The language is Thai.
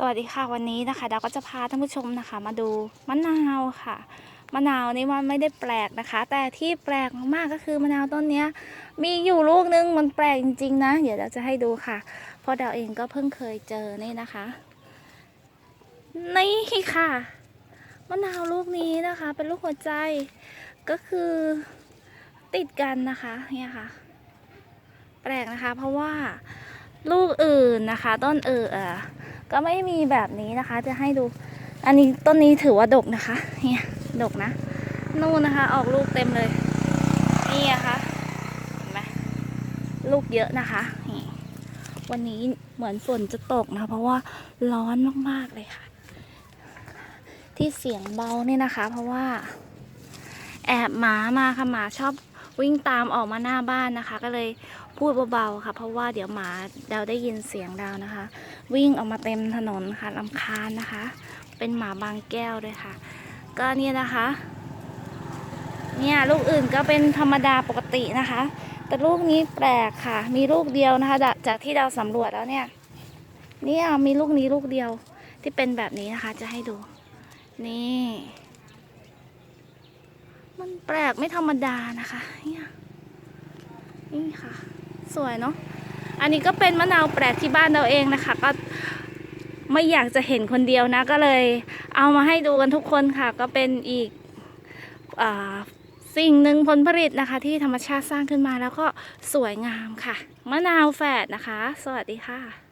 สวัสดีค่ะวันนี้นะคะดาวก็จะพาท่านผู้ชมนะคะ มาดูมะนาวค่ะมะนาวนี่มันไม่ได้แปลกนะคะ แต่ที่แปลกมากๆก็คือมะนาวต้นนี้มีอยู่ลูกนึงมันแปลกจริงๆนะ เดี๋ยวเราจะให้ดูค่ะ เพราะดาวเองก็เพิ่งเคยเจอนี่นะคะนี่ค่ะมะนาวลูกนี้นะคะ เป็นลูกหัวใจก็คือติดกันนะคะเนี่ยค่ะ แปลกนะคะ เพราะว่าลูกอื่นนะคะ ต้นอื่นเออ ก็ไม่มีแบบนี้นะคะ จะให้ดู อันนี้ต้นนี้ถือว่าดกนะคะ เนี่ยดกนะ นู่นนะคะ ออกลูกเต็มเลย นี่นะคะเห็นไหมลูกเยอะนะคะนี่วันนี้เหมือนฝนจะตกนะคะเพราะว่าร้อนมากๆเลยค่ะ ที่เสียงเบาเนี่ยนะคะ เพราะว่า แอบหมามาค่ะหมาชอบ วิ่งตามออกมาหน้าบ้านนะคะ ก็เลยพูดเบาๆค่ะ เพราะว่าเดี๋ยวหมาดาวได้ยินเสียงดาวนะคะ วิ่งออกมาเต็มถนนค่ะลำคาญนะคะ เป็นหมาบางแก้วด้วยค่ะ ก็เนี่ยนะคะ เนี่ยลูกอื่นก็เป็นธรรมดาปกตินะคะ แต่ลูกนี้แปลกค่ะ มีลูกเดียวนะคะ จากจากที่ดาวสำรวจแล้วเนี่ยเนี่ยมีลูกนี้ลูกเดียวที่เป็นแบบนี้นะคะ จะให้ดู นี่ มันแปลกไม่ธรรมดานะคะเนี่ยนี่ค่ะ สวยเนาะอันนี้ก็เป็นมะนาวแปลกที่บ้านเราเองนะคะ ก็ไม่อยากจะเห็นคนเดียวนะ ก็เลยเอามาให้ดูกันทุกคนค่ะ ก็เป็นอีกอสิ่งหนึ่งผลผลิตนะคะ ที่ธรรมชาติสร้างขึ้นมาแล้วก็สวยงามค่ะ มะนาวแฝดนะคะ สวัสดีค่ะ